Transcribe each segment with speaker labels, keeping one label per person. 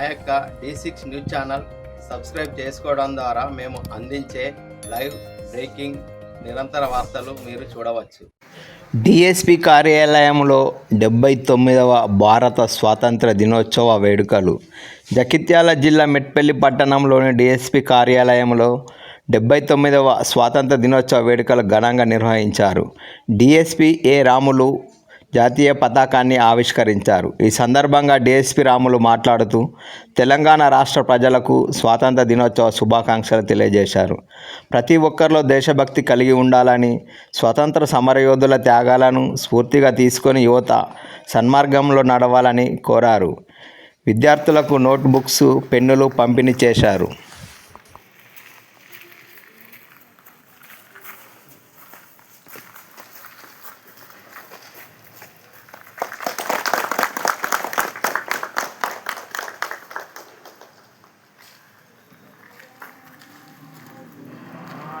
Speaker 1: మా యొక్క D six news channel subscribe చేసుకోవడం ద్వారా మేము అందించే లైవ్ బ్రేకింగ్ నిరంతర వార్తలు మీరు చూడవచ్చు.
Speaker 2: డిఎస్పి కార్యాలయంలో డెబ్బై తొమ్మిదవ భారత స్వాతంత్ర దినోత్సవ వేడుకలు. జగిత్యాల జిల్లా మెట్పల్లి పట్టణంలోని డిఎస్పి కార్యాలయంలో డెబ్బై తొమ్మిదవ స్వాతంత్ర దినోత్సవ వేడుకలు ఘనంగా నిర్వహించారు. డిఎస్పి ఏ రాములు జాతీయ పతాకాన్ని ఆవిష్కరించారు. ఈ సందర్భంగా డిఎస్పి రాములు మాట్లాడుతూ తెలంగాణ రాష్ట్ర ప్రజలకు స్వాతంత్ర దినోత్సవ శుభాకాంక్షలు తెలియజేశారు. ప్రతి ఒక్కరిలో దేశభక్తి కలిగి ఉండాలని స్వతంత్ర సమరయోధుల త్యాగాలను స్ఫూర్తిగా తీసుకొని యువత సన్మార్గంలో నడవాలని కోరారు. విద్యార్థులకు నోట్బుక్స్ పెన్నులు పంపిణీ చేశారు.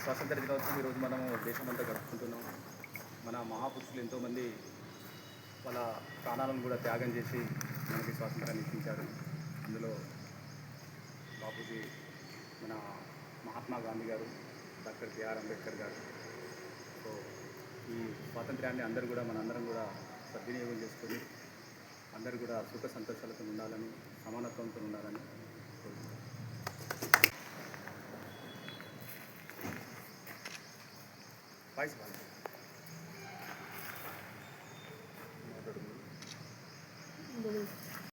Speaker 3: స్వాతంత్ర దినోత్సవం ఈరోజు మనము దేశమంతా గడుపుకుంటున్నాం మన మహాపురుషులు ఎంతోమంది వాళ్ళ ప్రాణాలను కూడా త్యాగం చేసి మనకి స్వాతంత్రాన్ని ఇప్పించారు అందులో బాపూజీ మన మహాత్మా గాంధీ గారు డాక్టర్ బిఆర్ అంబేద్కర్ గారు. సో ఈ స్వాతంత్ర్యాన్ని అందరూ కూడా మనందరం కూడా సద్వినియోగం చేసుకొని అందరు కూడా సుఖ సంతోషాలతో ఉండాలని సమానత్వంతో ఉండాలని కోరుకుంటున్నాను. వాయిస్